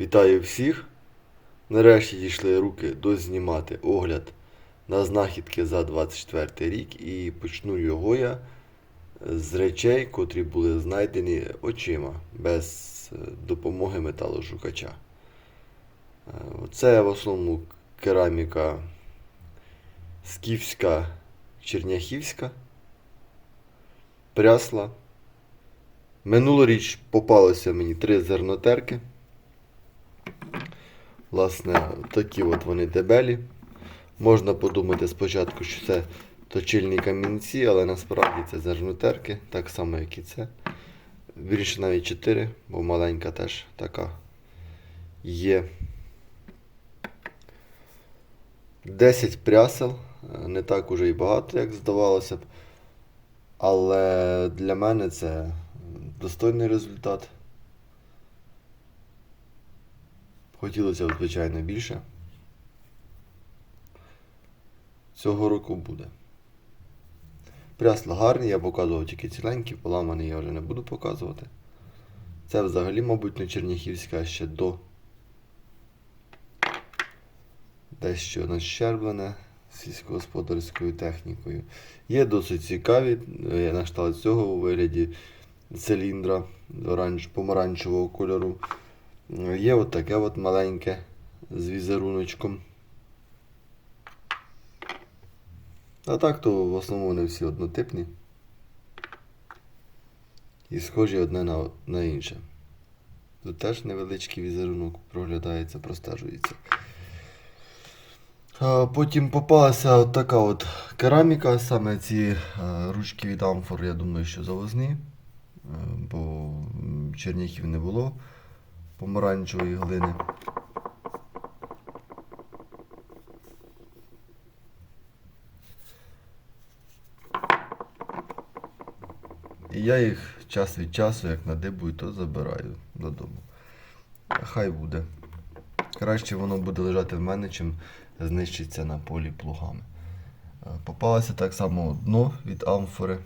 Вітаю всіх! Нарешті дійшли руки дознімати огляд на знахідки за 24 рік і почну його я з речей, котрі були знайдені очима без е, допомоги металошукача. Е, Це в основному кераміка скіфська черняхівська, прясла. Минулоріч попалося мені три зернотерки. Власне, такі от вони дебелі. Можна подумати спочатку, що це точильні камінці, але насправді це зернотерки, так само, як і це. Більше навіть 4, бо маленька теж така є. 10 прясел. Не так уже і багато, як здавалося б. Але для мене це достойний результат. Хотілося б, звичайно, більше. Цього року буде. Прясла гарні, я показував тільки ціленькі, поламані я вже не буду показувати. Це взагалі, мабуть, не Черніхівська, ще до. Дещо нащерблене сільськогосподарською технікою. Є досить цікаві, я на кшталт цього у вигляді циліндра помаранчевого кольору. Є от таке от маленьке з візеруночком. А так то в основному вони всі однотипні. І схожі одне на, на інше. Тут теж невеличкий візерунок проглядається, простежується. Потім попалася от така от кераміка, саме ці е, ручки від амфор, я думаю, що завозні, е, бо черніхів не було помаранчевої глини. І я їх час від часу, як надибую, то забираю додому. Хай буде. Краще воно буде лежати в мене, чим знищиться на полі плугами. Е, Попалося так само дно від амфори.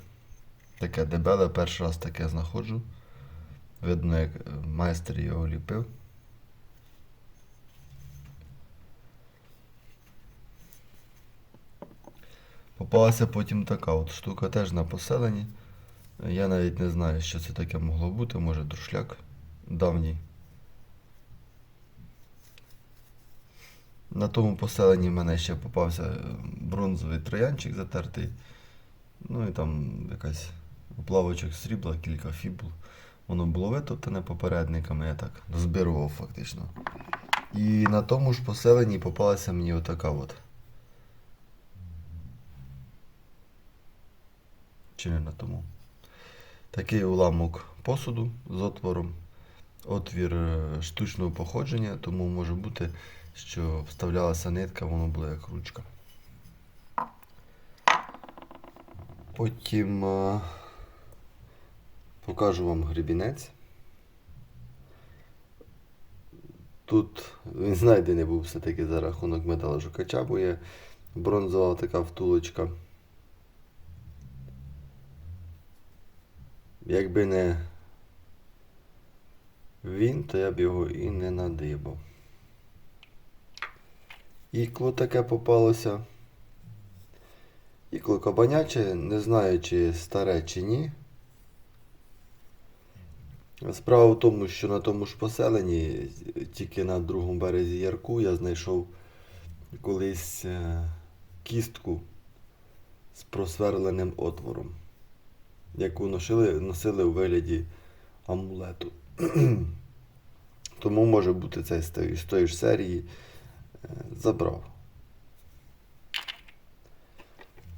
Таке дебеле, перший раз таке знаходжу. Видно, як е, майстер його ліпив. Попалася потім така от штука теж на поселенні. Я навіть не знаю, що це таке могло бути, може друшляк давній. На тому поселенні в мене ще попався е, бронзовий троянчик затертий. Ну і там якась оплавочок срібла, кілька фібул. Воно було витоптане попередниками, я так збирував фактично. І на тому ж поселенні попалася мені отака от. Чи не на тому? Такий уламок посуду з отвором. Отвір е, штучного походження, тому може бути, що вставлялася нитка, воно було як ручка. Потім е, покажу вам гребінець. Тут він знайдений був все-таки за рахунок металошукача, бо є бронзова така втулочка. Якби не він, то я б його і не надибав. Ікло таке попалося. Ікло кабаняче, не знаю, чи старе, чи ні. Справа в тому, що на тому ж поселенні, тільки на другому березі Ярку, я знайшов колись е, кістку з просверленим отвором, яку носили, носили у вигляді амулету. Тому може бути цей з тої, ж серії е, забрав.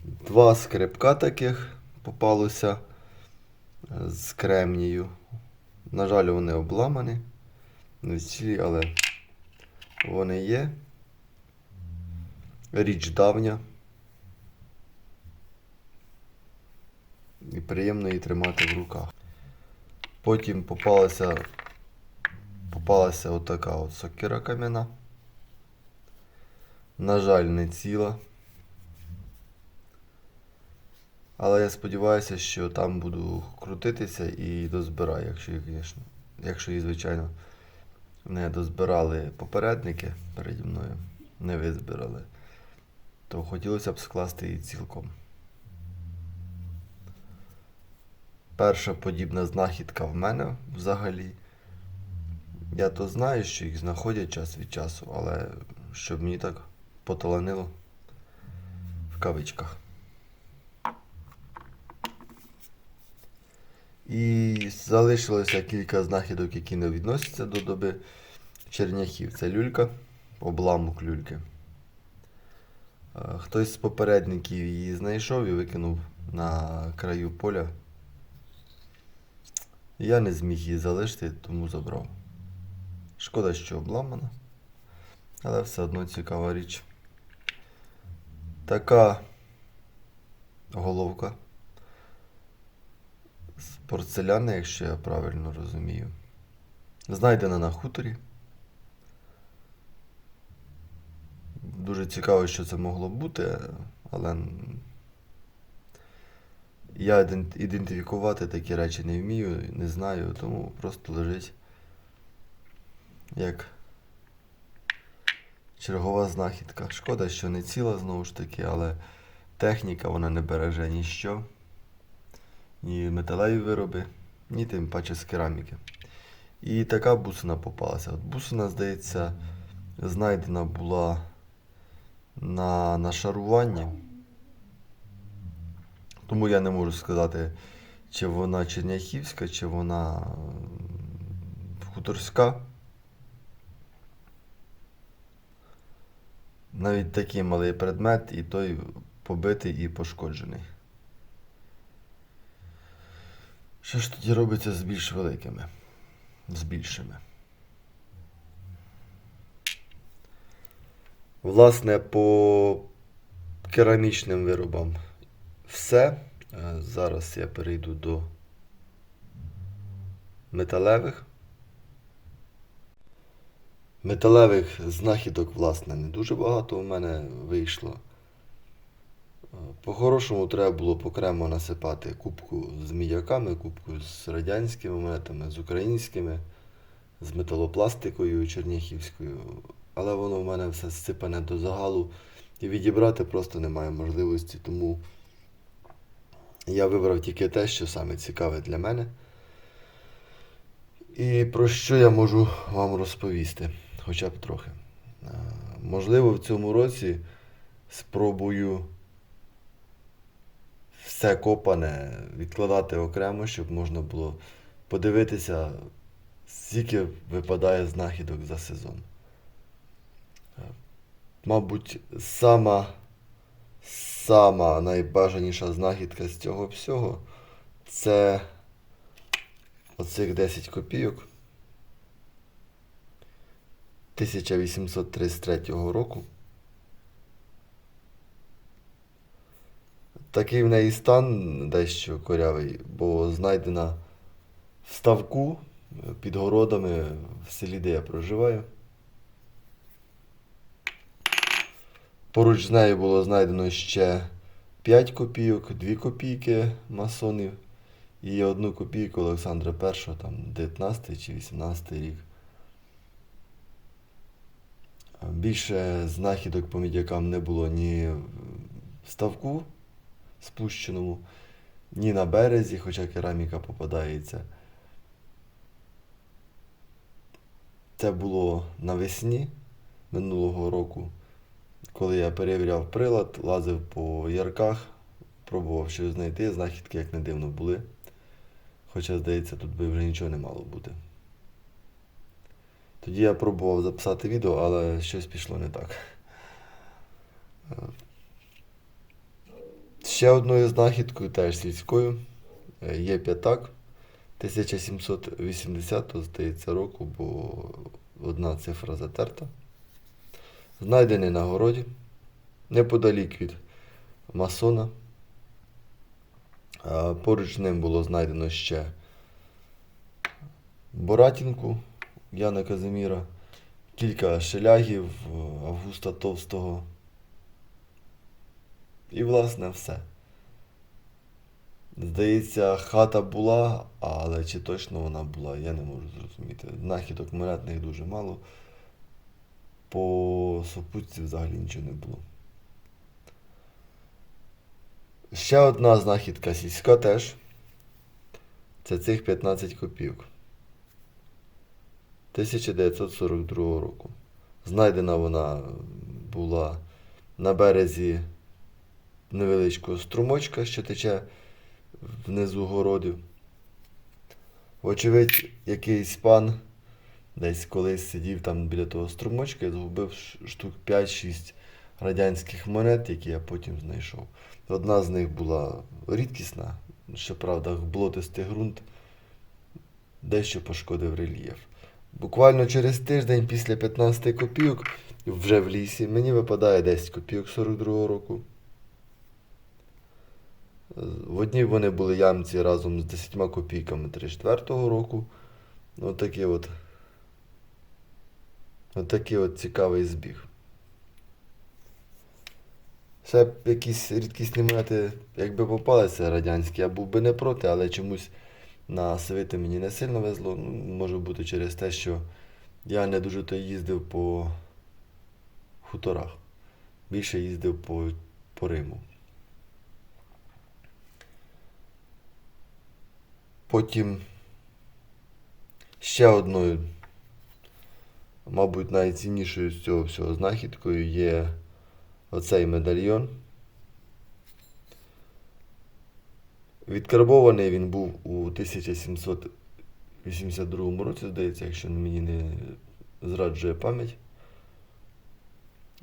Два скрипка таких попалося е, з кремнію. На жаль, вони обламані. Не цілі, але вони є. Річ давня. І приємно її тримати в руках. Потім попалася, попалася отака от сокира кам'яна. На жаль, не ціла. Але я сподіваюся, що там буду крутитися і дозбираю, якщо звісно, якщо її, звичайно, не дозбирали попередники переді мною, не визбирали, то хотілося б скласти її цілком. Перша подібна знахідка в мене взагалі. Я то знаю, що їх знаходять час від часу, але щоб мені так поталанило в кавичках. І залишилося кілька знахідок, які не відносяться до доби черняхів. Це люлька, обламок люльки. Е, Хтось з попередників її знайшов і викинув на краю поля. Я не зміг її залишити, тому забрав. Шкода, що обламана, але все одно цікава річ. Така головка з порцеляни, якщо я правильно розумію. Знайдена на хуторі. Дуже цікаво, що це могло бути, але я ідентифікувати такі речі не вмію, не знаю, тому просто лежить як чергова знахідка. Шкода, що не ціла знову ж таки, але техніка вона не береже ніщо. Ні металеві вироби, ні тим паче з кераміки. І така бусина попалася. От бусина, здається, знайдена була на нашаруванні. Тому я не можу сказати, чи вона черняхівська, чи вона хуторська. Навіть такий малий предмет, і той побитий і пошкоджений. Що ж тоді робиться з більш великими? З більшими? Власне, по керамічним виробам все. Е, Зараз я перейду до металевих. Металевих знахідок, власне, не дуже багато у мене вийшло. По-хорошому треба було окремо насипати кубку з мідяками, кубку з радянськими монетами, з українськими, з металопластикою черніхівською. Але воно в мене все зсипане до загалу і відібрати просто немає можливості. Тому я вибрав тільки те, що саме цікаве для мене. І про що я можу вам розповісти, хоча б трохи. Е, Можливо, в цьому році спробую все копане відкладати окремо, щоб можна було подивитися, скільки випадає знахідок за сезон. Е, Мабуть, сама, сама найбажаніша знахідка з цього всього це оцих 10 копійок 1833 року. Такий в неї стан дещо корявий, бо знайдена в ставку під городами в селі, де я проживаю. Поруч з нею було знайдено ще 5 копійок, 2 копійки масонів і одну копійку Олександра І, там 19 чи 18 рік. Більше знахідок по мідякам не було ні в ставку спущеному, ні на березі, хоча кераміка попадається. Це було навесні минулого року, коли я перевіряв прилад, лазив по ярках, пробував щось знайти, знахідки, як не дивно, були. Хоча, здається, тут би вже нічого не мало бути. Тоді я пробував записати відео, але щось пішло не так. Ще одною знахідкою, теж сільською, е, є п'ятак 1780, здається, року, бо одна цифра затерта. Знайдений на городі, неподалік від масона. Поруч з ним було знайдено ще Боратінку Яна Казиміра, кілька шелягів е, Августа Товстого. І, власне, все. Здається, хата була, але чи точно вона була, я не можу зрозуміти. Знахідок монетних дуже мало. По супутці взагалі нічого не було. Ще одна знахідка сільська теж. Це цих 15 копійок. 1942 року. Знайдена вона була на березі невеличкого струмочка, що тече внизу городів. Вочевидь, якийсь пан десь колись сидів там біля того струмочка і згубив штук 5-6 радянських монет, які я потім знайшов. Одна з них була рідкісна, щоправда, болотистий ґрунт дещо пошкодив рельєф. Буквально через тиждень після 15 копійок, вже в лісі, мені випадає 10 копійок 42 року. В одній вони були ямці разом з 10 копійками 34-го року. Ось такий от, от такий от цікавий збіг. Ще якісь рідкісні монети, якби попалися радянські, я був би не проти, але чомусь на свити мені не сильно везло. Ну, може бути через те, що я не дуже то їздив по хуторах. Більше їздив по, по Риму. Потім ще одною, мабуть, найціннішою з цього всього знахідкою є оцей медальйон. Відкарбований він був у 1782 році, здається, якщо мені не зраджує пам'ять.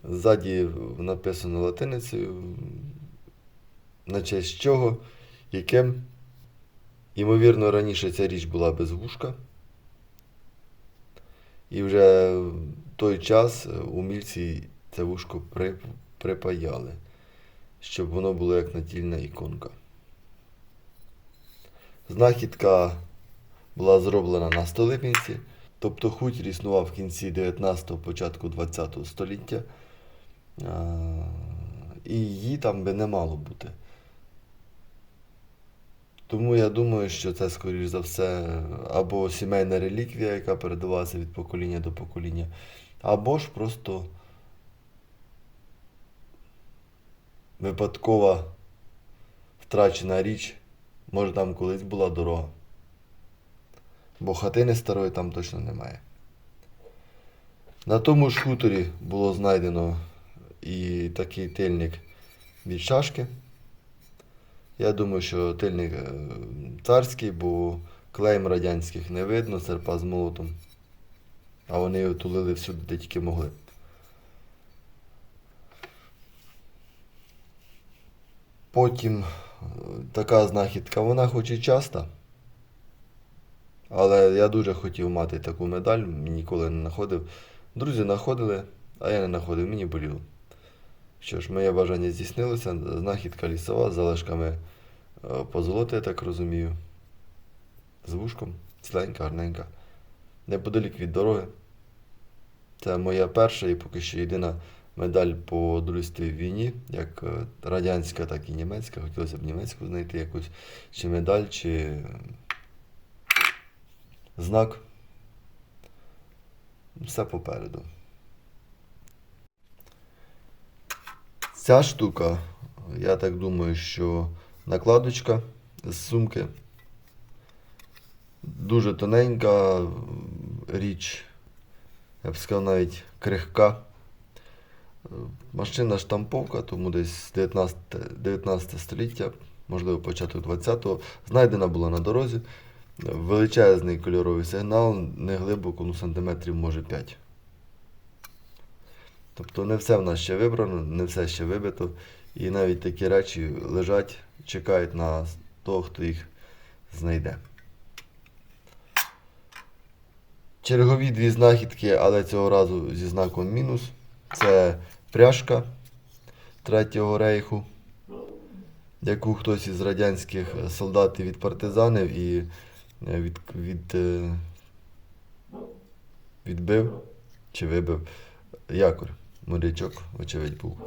Ззаді написано латиницею, на честь чого, яким, ймовірно, раніше ця річ була без вушка. І вже в той час умільці це вушко припаяли, щоб воно було як натільна іконка. Знахідка була зроблена на Столипінці, тобто хутір існував в кінці 19-го, початку 20-го століття. І її там би не мало бути. Тому я думаю, що це, скоріш за все, або сімейна реліквія, яка передавалася від покоління до покоління, або ж просто випадкова втрачена річ. Може там колись була дорога. Бо хатини старої там точно немає. На тому ж хуторі було знайдено і такий тильник від шашки. Я думаю, що тильник е, царський, бо клейм радянських не видно, серпа з молотом. А вони його тулили всюди, де тільки могли. Потім е, така знахідка, вона хоч і часта, але я дуже хотів мати таку медаль, ніколи не знаходив. Друзі знаходили, а я не знаходив, мені боліло. Що ж, моє бажання здійснилося, знахідка лісова з залишками е, позолоти, я так розумію. З вушком, ціленька, гарненька. Неподалік від дороги. Це моя перша і поки що єдина медаль по в війні, як е, радянська, так і німецька. Хотілося б німецьку знайти якусь чи медаль, чи е, знак. Все попереду. Ця штука, я так думаю, що накладочка з сумки. Дуже тоненька річ, я б сказав, навіть крихка. Машина штамповка, тому десь 19, 19 століття, можливо, початок 20-го. Знайдена була на дорозі. Величезний кольоровий сигнал, не глибоко, ну сантиметрів може 5. Тобто не все в нас ще вибрано, не все ще вибито. І навіть такі речі лежать, чекають на того, хто їх знайде. Чергові дві знахідки, але цього разу зі знаком мінус. Це пряжка Третього рейху, яку хтось із радянських солдатів від партизанів і е, від, від, е, відбив чи вибив якорь. Морячок, очевидь, був.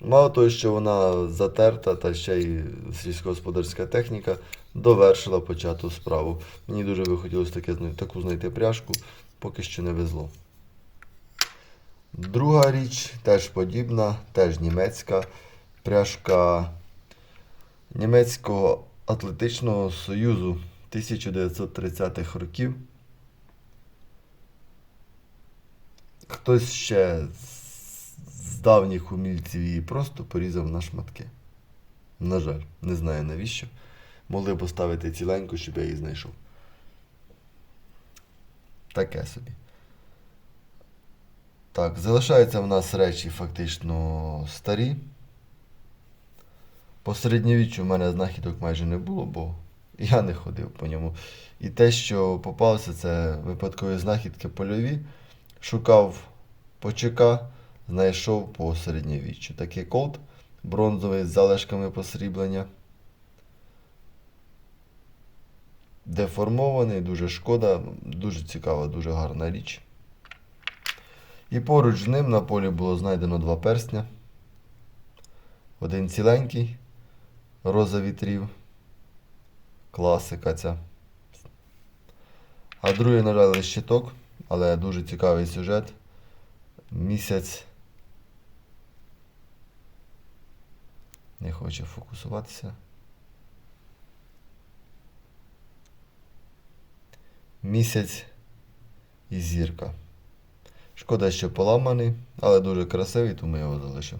Мало того, що вона затерта та ще й сільськогосподарська техніка довершила почату справу. Мені дуже би хотілося таке, таку знайти пряжку, поки що не везло. Друга річ теж подібна, теж німецька пряжка Німецького атлетичного союзу 1930-х років. Хтось ще з- давніх умільців її просто порізав на шматки. На жаль, не знаю навіщо. Могли поставити ціленьку, щоб я її знайшов. Таке собі. Так, залишаються в нас речі фактично старі. По середньовіччю в мене знахідок майже не було, бо я не ходив по ньому. І те, що попалося, це випадкові знахідки польові. Шукав по ЧК, знайшов по середньовіччю. Такий колт бронзовий з залишками посріблення. Деформований, дуже шкода, дуже цікава, дуже гарна річ. І поруч з ним на полі було знайдено два персня. Один ціленький, роза вітрів. Класика ця. А другий, на жаль, щиток, але дуже цікавий сюжет. Місяць. Не хоче фокусуватися. Місяць і зірка. Шкода, що поламаний, але дуже красивий, тому я його залишив.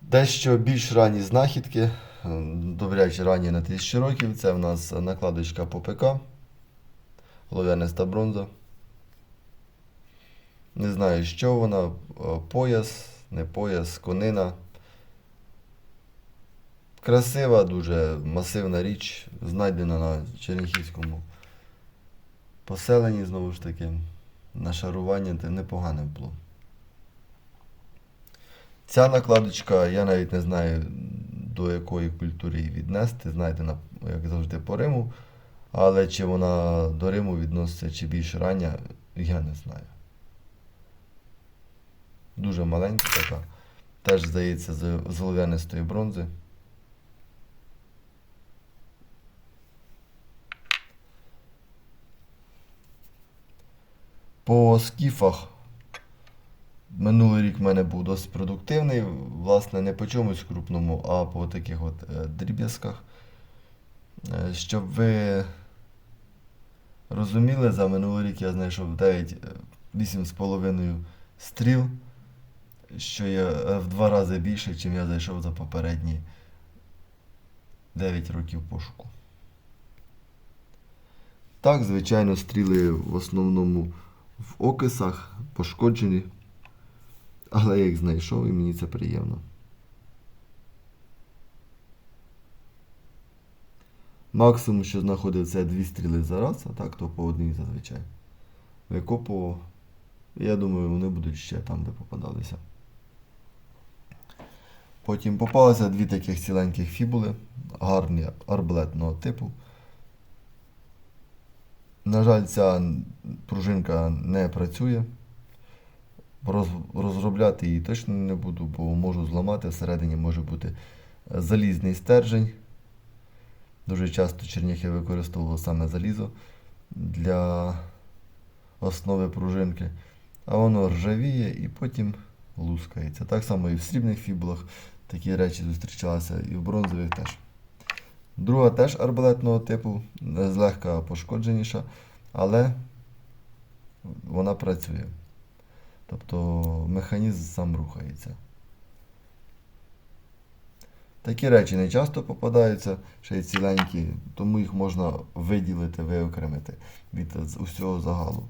Дещо більш ранні знахідки, добряче ранні на 1000 років. Це в нас накладочка по ПК, олов'яниста бронза. Не знаю, що вона, е, пояс, не пояс, конина. Красива, дуже масивна річ, знайдена на Черніхівському поселенні, знову ж таки. Нашарування те непогане було. Ця накладочка, я навіть не знаю, до якої культури її віднести, знайдена, як завжди, по Риму. Але чи вона до Риму відноситься, чи більш рання, я не знаю. Дуже маленька така. Теж, здається, з олов'янистої бронзи. По скіфах минулий рік в мене був досить продуктивний. Власне, не по чомусь крупному, а по таких от е, дріб'язках. Е, Щоб ви розуміли, за минулий рік я знайшов 9, е, 8,5 стріл, що є е, в два рази більше, ніж я зайшов за попередні 9 років пошуку. Так, звичайно, стріли в основному в окисах пошкоджені, але я їх знайшов і мені це приємно. Максимум, що знаходив, це дві стріли за раз, а так то по одній зазвичай. Викопував. Я думаю, вони будуть ще там, де попадалися. Потім попалися дві таких ціленьких фібули, гарні арблетного типу. На жаль, ця пружинка не працює. Роз- розробляти її точно не буду, бо можу зламати. Всередині може бути залізний стержень. Дуже часто черніхи використовували саме залізо для основи пружинки. А воно ржавіє і потім лускається. Так само і в срібних фібулах такі речі зустрічалися, і в бронзових теж. Друга теж арбалетного типу, злегка пошкодженіша, але вона працює. Тобто механізм сам рухається. Такі речі не часто попадаються, ще й ціленькі, тому їх можна виділити, виокремити від усього загалу.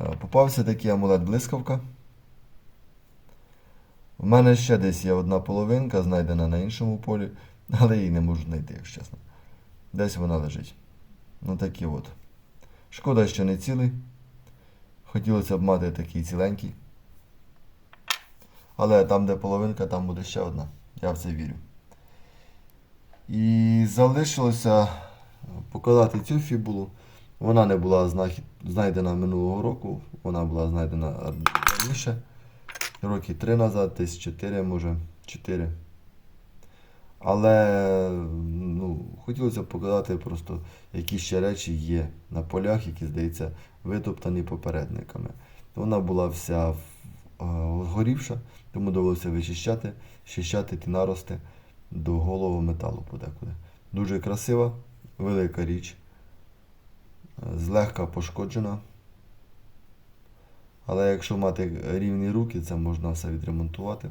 Е, Попався такий амулет блискавка. У мене ще десь є одна половинка, знайдена на іншому полі, але її не можу знайти, якщо чесно. Десь вона лежить. Ну такі от. Шкода, що не цілий. Хотілося б мати такий ціленький. Але там, де половинка, там буде ще одна. Я в це вірю. І залишилося показати цю фібулу. Вона не була знайдена минулого року, вона була знайдена раніше. роки три назад, десь 4, може, 4. Але ну, хотілося показати просто, які ще речі є на полях, які, здається, витоптані попередниками. Вона була вся е, згорівша, тому довелося вичищати, щищати ті нарости до голого металу подекуди. Дуже красива, велика річ, злегка пошкоджена. Але якщо мати рівні руки, це можна все відремонтувати.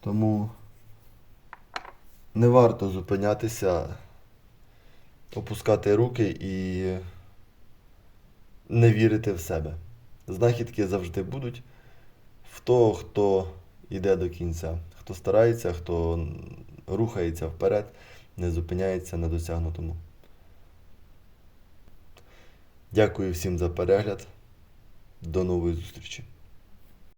Тому не варто зупинятися, опускати руки і не вірити в себе. Знахідки завжди будуть в того, хто йде до кінця, хто старається, хто рухається вперед, не зупиняється на досягнутому. Дякую всім за перегляд. До нової зустрічі!